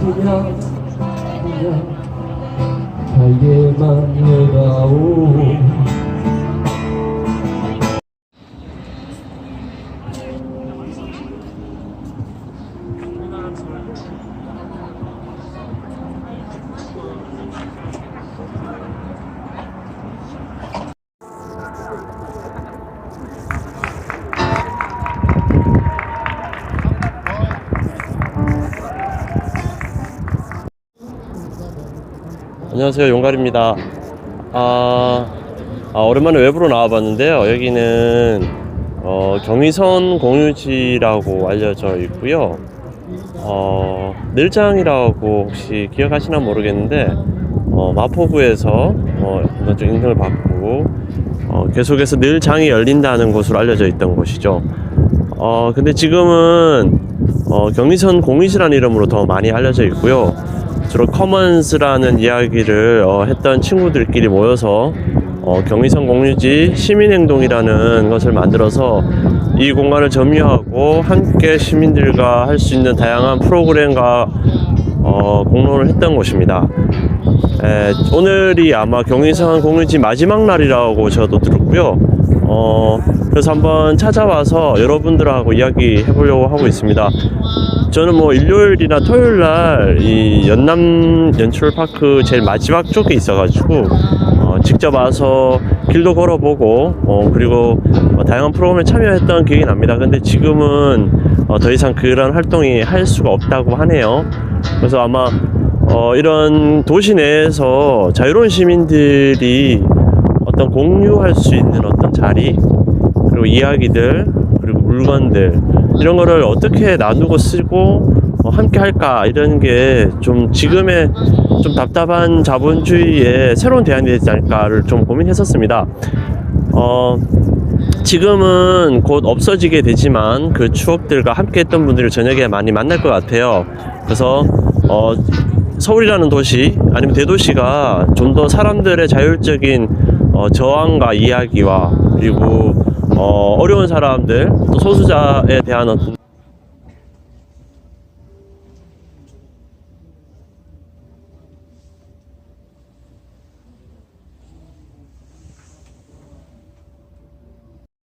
그냥 달게만 해다오 안녕하세요 용갈입니다. 아, 아, 오랜만에 외부로 나와봤는데요. 여기는 어, 경의선 공유지라고 알려져 있고요. 어, 늘장이라고 혹시 기억하시나 모르겠는데 어, 마포구에서 어, 좀 인증을 받고 어, 계속해서 늘장이 열린다는 곳으로 알려져 있던 곳이죠. 어, 근데 지금은 어, 경의선 공유지라는 이름으로 더 많이 알려져 있고요 주로 커먼스라는 이야기를 어, 했던 친구들끼리 모여서 어, 경의선 공유지 시민행동이라는 것을 만들어서 이 공간을 점유하고 함께 시민들과 할 수 있는 다양한 프로그램과 어, 공론을 했던 곳입니다. 에, 오늘이 아마 경의선 공유지 마지막 날이라고 저도 들었고요. 어, 그래서 한번 찾아와서 여러분들하고 이야기 해보려고 하고 있습니다. 저는 뭐 일요일이나 토요일 날 이 연남 연출파크 제일 마지막 쪽에 있어가지고 어, 직접 와서 길도 걸어보고 어, 그리고 어, 다양한 프로그램에 참여했던 기억이 납니다. 근데 지금은 어, 더 이상 그런 활동이 할 수가 없다고 하네요. 그래서 아마 어, 이런 도시 내에서 자유로운 시민들이 어떤 공유할 수 있는 어떤 자리 그리고 이야기들 그리고 물건들 이런 거를 어떻게 나누고 쓰고 어, 함께 할까 이런 게 좀 지금의 좀 답답한 자본주의의 새로운 대안이 되지 않을까를 좀 고민했었습니다. 어, 지금은 곧 없어지게 되지만 그 추억들과 함께 했던 분들을 저녁에 많이 만날 것 같아요. 그래서 어, 서울이라는 도시 아니면 대도시가 좀 더 사람들의 자율적인 어, 저항과 이야기와 그리고 어, 어려운 사람들 또 소수자에 대한 어떤